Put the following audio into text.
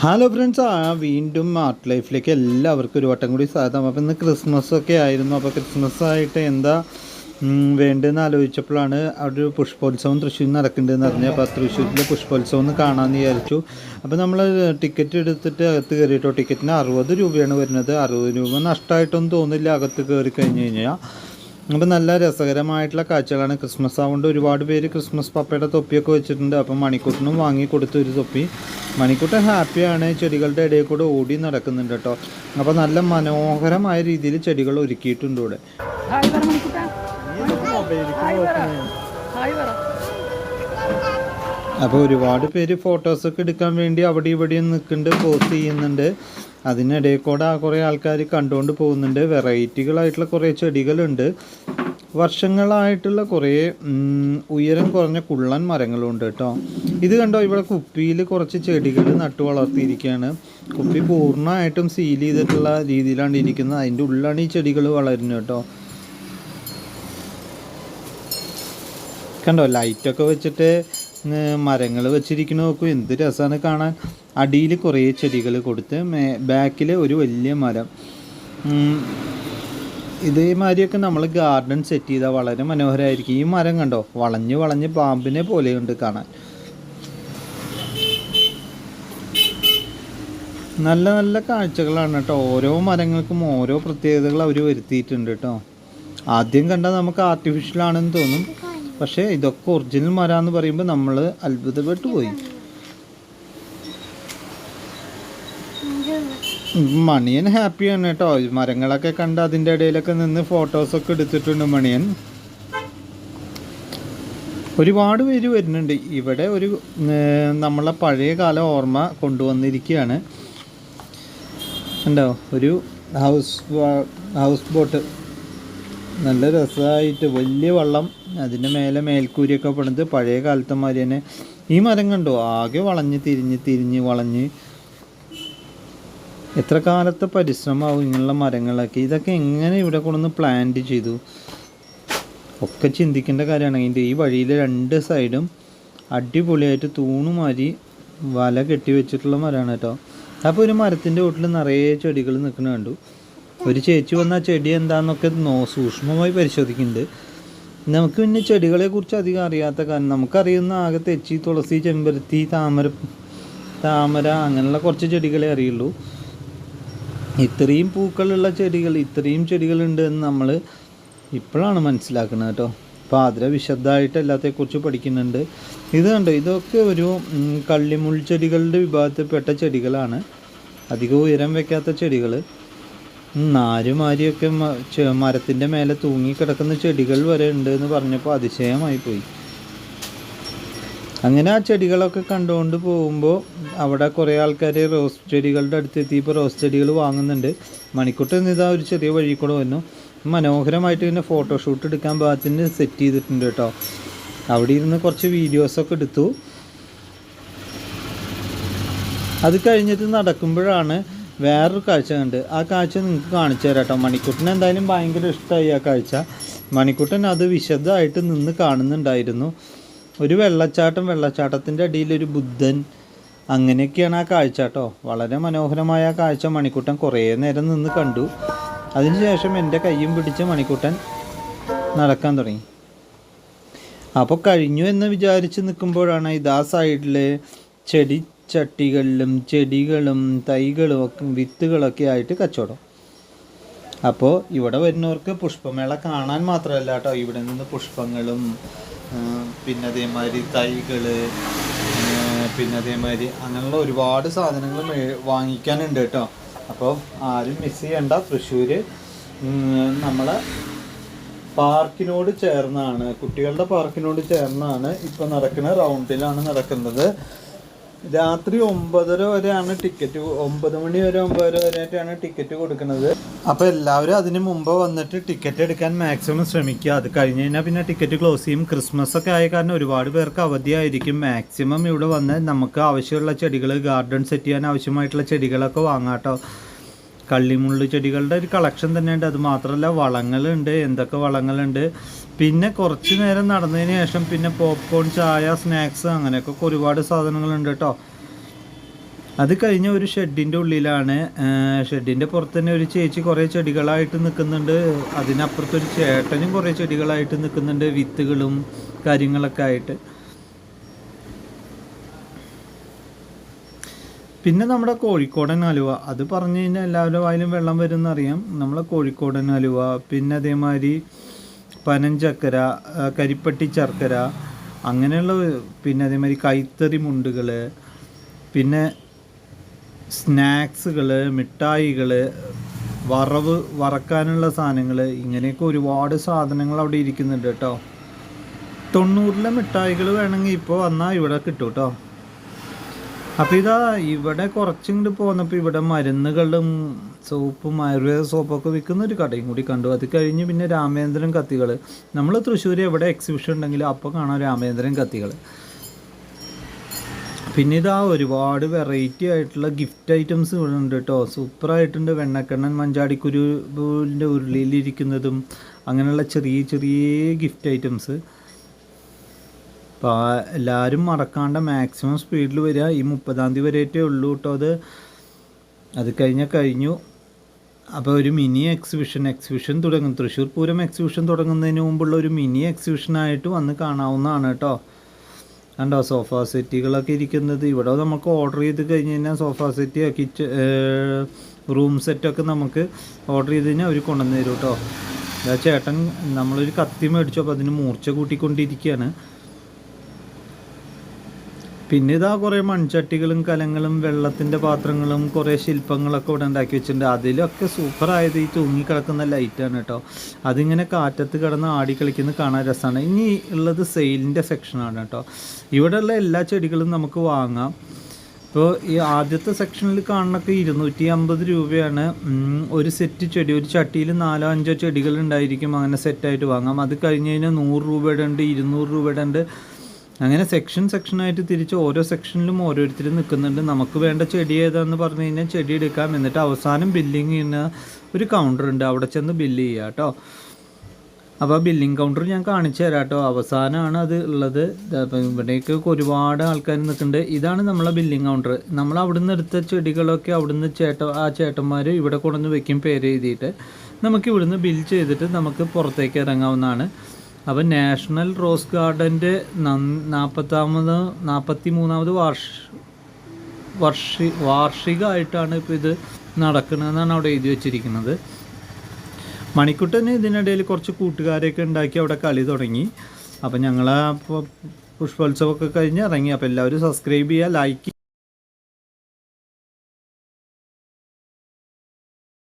Hello friends ആ വീണ്ടും art ലൈഫിലേക്ക് എല്ലാവർക്കും ഒരു വട്ടം കൂടി സ്വാഗതം. അപ്പോൾ ഇന്ന് ക്രിസ്മസ് ഒക്കെ ആയിരുന്നു. അപ്പോൾ ക്രിസ്മസ് ആയിട്ട് എന്താ വേണ്ടതെന്ന് ആലോചിച്ചപ്പോഴാണ് അവിടെ ഒരു പുഷ്പോത്സവം തൃശ്ശൂർ നടക്കുന്നുണ്ടെന്ന് അറിഞ്ഞു അപ്പോൾ തൃശ്ശൂരിലെ പുഷ്പോത്സവം ഒന്ന് കാണാമെന്ന് വിചാരിച്ചു. അപ്പോൾ നമ്മൾ ടിക്കറ്റ് എടുത്തിട്ട് അകത്ത് കയറിയിട്ടോ? ടിക്കറ്റിന് അറുപത് രൂപയാണ് വരുന്നത്. അറുപത് രൂപ നഷ്ടമായിട്ടൊന്നും തോന്നില്ല അകത്ത് കയറി കഴിഞ്ഞ് കഴിഞ്ഞാൽ അപ്പോൾ നല്ല രസകരമായിട്ടുള്ള കാഴ്ചകളാണ്. ക്രിസ്മസ് ആവുകൊണ്ട് ഒരുപാട് പേര് ക്രിസ്മസ് പപ്പയുടെ തൊപ്പിയൊക്കെ വെച്ചിട്ടുണ്ട്. അപ്പം മണിക്കൂട്ടിനും വാങ്ങി കൊടുത്തു ഒരു തൊപ്പി. മണിക്കൂട്ടൻ ഹാപ്പിയാണ്. ചെടികളുടെ ഇടയിൽ കൂടെ ഓടി നടക്കുന്നുണ്ട് കേട്ടോ. അപ്പോൾ നല്ല മനോഹരമായ രീതിയിൽ ചെടികൾ ഒരുക്കിയിട്ടുണ്ട് ഇവിടെ. അപ്പോൾ ഒരുപാട് പേര് ഫോട്ടോസൊക്കെ എടുക്കാൻ വേണ്ടി അവിടെ ഇവിടെയും നിൽക്കുന്നുണ്ട് പോസ്റ്റ് ചെയ്യുന്നുണ്ട്. അതിനിടയിൽ കൂടെ കുറേ ആൾക്കാർ കണ്ടുകൊണ്ട് പോകുന്നുണ്ട്. വെറൈറ്റികളായിട്ടുള്ള കുറേ ചെടികളുണ്ട്. വർഷങ്ങളായിട്ടുള്ള കുറേ ഉയരം കുറഞ്ഞ കുള്ളൻ മരങ്ങളുണ്ട് കേട്ടോ. ഇത് കണ്ടോ? ഇവിടെ കുപ്പിയിൽ കുറച്ച് ചെടികൾ നട്ടു വളർത്തിയിരിക്കുകയാണ്. കുപ്പി പൂർണമായിട്ടും സീൽ ചെയ്തിട്ടുള്ള രീതിയിലാണ് ഇരിക്കുന്നത്. അതിന്റെ ഉള്ളിലാണ് ഈ ചെടികൾ വളരുന്നത് കേട്ടോ. കണ്ടോ? ലൈറ്റൊക്കെ വെച്ചിട്ട് മരങ്ങൾ വെച്ചിരിക്കണ നോക്കും. എന്ത് രസമാണ് കാണാൻ. അടിയിൽ കുറേ ചെടികൾ കൊടുത്ത് മേ ബാക്കിൽ ഒരു വലിയ മരം. ഇതേമാതിരിയൊക്കെ നമ്മൾ ഗാർഡൻ സെറ്റ് ചെയ്താൽ വളരെ മനോഹരമായിരിക്കും ഈ മരം കണ്ടോ? വളഞ്ഞ് വളഞ്ഞ് പാമ്പിനെ പോലെയുണ്ട് കാണാൻ. നല്ല നല്ല കാഴ്ചകളാണ് കേട്ടോ. ഓരോ മരങ്ങൾക്കും ഓരോ പ്രത്യേകതകൾ അവർ വരുത്തിയിട്ടുണ്ട് കേട്ടോ. ആദ്യം കണ്ടാൽ നമുക്ക് ആർട്ടിഫിഷ്യൽ ആണെന്ന് തോന്നും. പക്ഷേ ഇതൊക്കെ ഒറിജിനൽ മരാന്ന് പറയുമ്പോൾ നമ്മൾ അത്ഭുതപ്പെട്ടു പോയി. മണിയൻ ഹാപ്പിയാണ് കേട്ടോ. മരങ്ങളൊക്കെ കണ്ട് അതിന്റെ ഇടയിലൊക്കെ നിന്ന് ഫോട്ടോസൊക്കെ എടുത്തിട്ടുണ്ട് മണിയൻ. ഒരുപാട് പേര് വരുന്നുണ്ട്. ഇവിടെ ഒരു നമ്മളെ പഴയ കാല ഓർമ്മ കൊണ്ടുവന്നിരിക്കുകയാണ്. ഉണ്ടോ ഒരു ഹൗസ് ഹൗസ് ബോട്ട് നല്ല രസമായിട്ട് വലിയ വള്ളം അതിന്റെ മേലെ മേൽക്കൂരിയൊക്കെ പണിത് പഴയ കാലത്തെ മാതിരി തന്നെ. ഈ മരം കണ്ടോ? ആകെ വളഞ്ഞ് തിരിഞ്ഞ് തിരിഞ്ഞ് വളഞ്ഞ് എത്ര കാലത്തെ പരിശ്രമമാവും ഇങ്ങനെയുള്ള മരങ്ങളൊക്കെ? ഇതൊക്കെ എങ്ങനെ ഇവിടെ കൊണ്ടുവന്ന് പ്ലാന്റ് ചെയ്തു? ഒക്കെ ചിന്തിക്കേണ്ട കാര്യമാണ്. ഇതിന്റെ ഈ വഴിയിലെ രണ്ട് സൈഡും അടിപൊളിയായിട്ട് തൂണുമാരി വല കെട്ടി വെച്ചിട്ടുള്ള മരമാണ് കേട്ടോ. അപ്പോൾ ഒരു മരത്തിന്റെ വീട്ടിൽ നിറയെ ചെടികൾ നിൽക്കുന്ന കണ്ടു. ഒരു ചേച്ചി വന്ന ചെടി എന്താണെന്നൊക്കെ നോ സൂക്ഷ്മമായി പരിശോധിക്കുന്നുണ്ട്. നമുക്ക് പിന്നെ ചെടികളെക്കുറിച്ച് അധികം അറിയാത്ത കാരണം നമുക്കറിയുന്ന ആകെ തെച്ചി തുളസി ചെമ്പരത്തി താമര താമര അങ്ങനെയുള്ള കുറച്ച് ചെടികളെ അറിയുള്ളൂ. ഇത്രയും പൂക്കളുള്ള ചെടികൾ ഇത്രയും ചെടികളുണ്ട് എന്ന് നമ്മൾ ഇപ്പോഴാണ് മനസ്സിലാക്കുന്നത് കേട്ടോ. അപ്പോൾ അതിൽ വിശദമായിട്ട് എല്ലാത്തെക്കുറിച്ച് പഠിക്കുന്നുണ്ട്. ഇത് കണ്ടോ? ഇതൊക്കെ ഒരു കള്ളിമുൾ ചെടികളുടെ വിഭാഗത്തിൽപ്പെട്ട ചെടികളാണ്. അധികം ഉയരം വയ്ക്കാത്ത ചെടികൾ നാരുമാരിയൊക്കെ മരത്തിന്റെ മേലെ തൂങ്ങിക്കിടക്കുന്ന ചെടികൾ വരെ ഉണ്ട് എന്ന് പറഞ്ഞപ്പോൾ അതിശയമായി പോയി. അങ്ങനെ ആ ചെടികളൊക്കെ കണ്ടുകൊണ്ട് പോകുമ്പോൾ അവിടെ കുറേ ആൾക്കാർ റോസ് ചെടികളുടെ അടുത്ത് എത്തിയപ്പോൾ റോസ് ചെടികൾ വാങ്ങുന്നുണ്ട്. മണിക്കൂട്ടൻ ഇതാ ഒരു ചെറിയ വഴി കൂടെ വന്നു. മനോഹരമായിട്ട് പിന്നെ ഫോട്ടോഷൂട്ട് എടുക്കാൻ പാകത്തിന് സെറ്റ് ചെയ്തിട്ടുണ്ട് കേട്ടോ. അവിടെ ഇരുന്ന് കുറച്ച് വീഡിയോസൊക്കെ എടുത്തു. അത് കഴിഞ്ഞിട്ട് നടക്കുമ്പോഴാണ് വേറൊരു കാഴ്ച കണ്ട്. ആ കാഴ്ച നിങ്ങൾക്ക് കാണിച്ചു തരാം കേട്ടോ. മണിക്കുട്ടൻ എന്തായാലും ഭയങ്കര ഇഷ്ടമായി ആ കാഴ്ച. മണിക്കുട്ടൻ അത് വിശദമായിട്ട് നിന്ന് കാണുന്നുണ്ടായിരുന്നു. ഒരു വെള്ളച്ചാട്ടം വെള്ളച്ചാട്ടത്തിന്റെ അടിയിൽ ഒരു ബുദ്ധൻ. അങ്ങനെയൊക്കെയാണ് ആ കാഴ്ച കേട്ടോ. വളരെ മനോഹരമായ ആ കാഴ്ച മണിക്കുട്ടൻ കുറേ നേരം നിന്ന് കണ്ടു. അതിനുശേഷം എന്റെ കയ്യും പിടിച്ച് മണിക്കുട്ടൻ നടക്കാൻ തുടങ്ങി. അപ്പോൾ കഴിഞ്ഞു എന്ന് വിചാരിച്ച് നിൽക്കുമ്പോഴാണ് ഇതാ സൈഡിൽ ചെടി ചട്ടികളിലും ചെടികളും തൈകളും ഒക്കെ വിത്തുകളൊക്കെ ആയിട്ട് കച്ചവടം. അപ്പോൾ ഇവിടെ വരുന്നവർക്ക് പുഷ്പമേള കാണാൻ മാത്രമല്ല കേട്ടോ. ഇവിടെ നിന്ന് പുഷ്പങ്ങളും പിന്നെ അതേമാതിരി തൈകൾ പിന്നെ അതേമാതിരി അങ്ങനെയുള്ള ഒരുപാട് സാധനങ്ങൾ വാങ്ങിക്കാനുണ്ട് കേട്ടോ. അപ്പോൾ ആരും മിസ് ചെയ്യണ്ട. തൃശ്ശൂർ നമ്മളെ പാർക്കിനോട് ചേർന്നാണ് കുട്ടികളുടെ പാർക്കിനോട് ചേർന്നാണ് ഇപ്പോൾ നടക്കുന്ന റൗണ്ടിലാണ് നടക്കുന്നത്. രാത്രി ഒമ്പതര വരെയാണ് ടിക്കറ്റ് ഒമ്പത് മണി വരെ ഒമ്പതര വരെയായിട്ടാണ് ടിക്കറ്റ് കൊടുക്കുന്നത്. അപ്പോൾ എല്ലാവരും അതിന് മുമ്പ് വന്നിട്ട് ടിക്കറ്റ് എടുക്കാൻ മാക്സിമം ശ്രമിക്കുക. അത് കഴിഞ്ഞ് കഴിഞ്ഞാൽ പിന്നെ ടിക്കറ്റ് ക്ലോസ് ചെയ്യും. ക്രിസ്മസ് ഒക്കെ ആയ കാരണം ഒരുപാട് പേർക്ക് അവധിയായിരിക്കും. മാക്സിമം ഇവിടെ വന്ന് നമുക്ക് ആവശ്യമുള്ള ചെടികൾ ഗാർഡൻ സെറ്റ് ചെയ്യാൻ ആവശ്യമായിട്ടുള്ള ചെടികളൊക്കെ വാങ്ങാട്ടോ. കള്ളിമുള്ളു ചെടികളുടെ ഒരു കളക്ഷൻ തന്നെയുണ്ട്. അത് മാത്രമല്ല വളങ്ങളുണ്ട് എന്തൊക്കെ വളങ്ങളുണ്ട്. പിന്നെ കുറച്ച് നേരം നടന്നതിന് ശേഷം പിന്നെ പോപ്കോൺ ചായ സ്നാക്സ് അങ്ങനെയൊക്കെ ഒരുപാട് സാധനങ്ങളുണ്ട് കേട്ടോ. അത് കഴിഞ്ഞ ഒരു ഷെഡിന്റെ ഉള്ളിലാണ്. ഷെഡിന്റെ പുറത്ത് തന്നെ ഒരു ചേച്ചി കുറേ ചെടികളായിട്ട് നിൽക്കുന്നുണ്ട്. അതിനപ്പുറത്തൊരു ചേട്ടനും കുറേ ചെടികളായിട്ട് നിൽക്കുന്നുണ്ട്. വിത്തുകളും കാര്യങ്ങളൊക്കെ ആയിട്ട്. പിന്നെ നമ്മുടെ കോഴിക്കോടൻ അലുവ. അത് പറഞ്ഞു കഴിഞ്ഞാൽ എല്ലാവരുടെ വായിലും വെള്ളം വരുന്ന അറിയാം നമ്മളെ കോഴിക്കോടൻ അലുവ പിന്നെ അതേമാതിരി പനഞ്ചക്കര കരിപ്പട്ടി ശർക്കര അങ്ങനെയുള്ള പിന്നെ അതേമാതിരി കൈത്തറി മുണ്ടുകൾ പിന്നെ സ്നാക്സുകൾ മിഠായികൾ വറവ് വറക്കാനുള്ള സാധനങ്ങൾ ഇങ്ങനെയൊക്കെ ഒരുപാട് സാധനങ്ങൾ അവിടെ ഇരിക്കുന്നുണ്ട് കേട്ടോ. തൊണ്ണൂറിലെ മിഠായികൾ വേണമെങ്കിൽ ഇപ്പോൾ വന്നാൽ ഇവിടെ കിട്ടും കേട്ടോ അപ്പോൾ ഇതാ ഇവിടെ കുറച്ചിങ്ങോട്ട് പോന്നപ്പോൾ ഇവിടെ മരുന്നുകളും സോപ്പും ആയുർവേദ സോപ്പൊക്കെ വിൽക്കുന്ന ഒരു കടയും കൂടി കണ്ടു. അത് കഴിഞ്ഞ് പിന്നെ രാമേന്ദ്രൻ കത്തികൾ നമ്മൾ തൃശ്ശൂർ എവിടെ എക്സിബിഷൻ ഉണ്ടെങ്കിലും അപ്പോൾ കാണാം രാമേന്ദ്രൻ കത്തികൾ പിന്നെ ഇതാ ഒരുപാട് വെറൈറ്റി ആയിട്ടുള്ള ഗിഫ്റ്റ് ഐറ്റംസ് ഇവിടെ ഉണ്ട് കേട്ടോ സൂപ്പറായിട്ടുണ്ട് വെണ്ണക്കണ്ണൻ മഞ്ചാടിക്കുരുവിന്റെ ഉരുളിയിലിരിക്കുന്നതും അങ്ങനെയുള്ള ചെറിയ ചെറിയ ഗിഫ്റ്റ് ഐറ്റംസ് അപ്പോൾ എല്ലാവരും മറക്കാണ്ട് മാക്സിമം സ്പീഡിൽ വരിക ഈ മുപ്പതാം തീയതി വരെയായിട്ടേ ഉള്ളൂ കേട്ടോ അത്. അത് കഴിഞ്ഞാൽ കഴിഞ്ഞു. അപ്പോൾ ഒരു മിനി എക്സിബിഷൻ എക്സിബിഷൻ തുടങ്ങും. തൃശ്ശൂർ പൂരം എക്സിബിഷൻ തുടങ്ങുന്നതിന് മുമ്പുള്ള ഒരു മിനി എക്സിബിഷനായിട്ട് വന്ന് കാണാവുന്നതാണ് കേട്ടോ കണ്ടോ സോഫ സെറ്റുകളൊക്കെ ഇരിക്കുന്നത്. ഇവിടെ നമുക്ക് ഓർഡർ ചെയ്ത് കഴിഞ്ഞ് കഴിഞ്ഞാൽ സോഫ സെറ്റ് കിച്ച റൂം സെറ്റൊക്കെ നമുക്ക് ഓർഡർ ചെയ്ത് കഴിഞ്ഞാൽ അവർ കൊണ്ടുവന്ന് തരും കേട്ടോ ചേട്ടൻ നമ്മളൊരു കത്തി മേടിച്ചു. അപ്പോൾ അതിന് മൂർച്ച കൂട്ടിക്കൊണ്ടിരിക്കുകയാണ്. പിന്നെ ഇതാ കുറേ മൺചട്ടികളും കലങ്ങളും വെള്ളത്തിന്റെ പാത്രങ്ങളും കുറേ ശില്പങ്ങളൊക്കെ ഇവിടെ ഉണ്ടാക്കി വെച്ചിട്ടുണ്ട്. അതിലൊക്കെ സൂപ്പറായത് ഈ തൂങ്ങിക്കിടക്കുന്ന ലൈറ്റാണ് കേട്ടോ. അതിങ്ങനെ കാറ്റത്ത് കിടന്ന് ആടി കളിക്കുന്ന കാണാൻ രസമാണ്. ഇനി ഉള്ളത് സെയിലിന്റെ സെക്ഷനാണ് കേട്ടോ. ഇവിടെയുള്ള എല്ലാ ചെടികളും നമുക്ക് വാങ്ങാം. ഇപ്പോൾ ഈ ആദ്യത്തെ സെക്ഷനിൽ കാണുന്നൊക്കെ ഇരുന്നൂറ്റി അമ്പത് രൂപയാണ് ഒരു സെറ്റ് ചെടി ഒരു ചട്ടിയിൽ നാലോ അഞ്ചോ ചെടികൾ ഉണ്ടായിരിക്കും. അങ്ങനെ സെറ്റായിട്ട് വാങ്ങാം. അത് കഴിഞ്ഞ് കഴിഞ്ഞാൽ നൂറ് രൂപയുടെ ഉണ്ട് ഇരുന്നൂറ് രൂപയുടെ ഉണ്ട്. അങ്ങനെ സെക്ഷൻ സെക്ഷനായിട്ട് തിരിച്ച് ഓരോ സെക്ഷനിലും ഓരോരുത്തരും നിൽക്കുന്നുണ്ട് നമുക്ക് വേണ്ട ചെടി ഏതാന്ന് പറഞ്ഞു കഴിഞ്ഞാൽ ചെടി എടുക്കാം. എന്നിട്ട് അവസാനം ബില്ലിങ് ചെയ്യുന്ന ഒരു കൗണ്ടർ ഉണ്ട്. അവിടെ ചെന്ന് ബില്ല് ചെയ്യുക കേട്ടോ അപ്പോൾ ബില്ലിംഗ് കൗണ്ടർ ഞാൻ കാണിച്ചു തരാം കേട്ടോ അവസാനമാണ് അത് ഉള്ളത്. ഇവിടേക്ക് ഒരുപാട് ആൾക്കാർ നിൽക്കുന്നുണ്ട് ഇതാണ് നമ്മളെ ബില്ലിംഗ് കൗണ്ടർ നമ്മൾ അവിടുന്ന് എടുത്ത ചെടികളൊക്കെ അവിടുന്ന് ചേട്ട ആ ചേട്ടന്മാർ ഇവിടെ കൊണ്ടുവന്ന് വെക്കും പേര് എഴുതിയിട്ട്. നമുക്ക് ഇവിടുന്ന് ബിൽ ചെയ്തിട്ട് നമുക്ക് പുറത്തേക്ക് ഇറങ്ങാവുന്നതാണ്. അപ്പോൾ നാഷണൽ റോസ് ഗാർഡന്റെ നാൽപ്പത്താമത് നാൽപ്പത്തി മൂന്നാമത് വാർഷ വർഷി വാർഷികമായിട്ടാണ് ഇപ്പോൾ ഇത് നടക്കുന്നതെന്നാണ് അവിടെ എഴുതി വെച്ചിരിക്കുന്നത്. മണിക്കുട്ടന് ഇതിനിടയിൽ കുറച്ച് കൂട്ടുകാരെയൊക്കെ ഉണ്ടാക്കി അവിടെ കളി തുടങ്ങി. അപ്പം ഞങ്ങൾ പുഷ്പോത്സവമൊക്കെ കഴിഞ്ഞ് ഇറങ്ങി. അപ്പോൾ എല്ലാവരും സബ്സ്ക്രൈബ് ചെയ്യുക ലൈക്ക്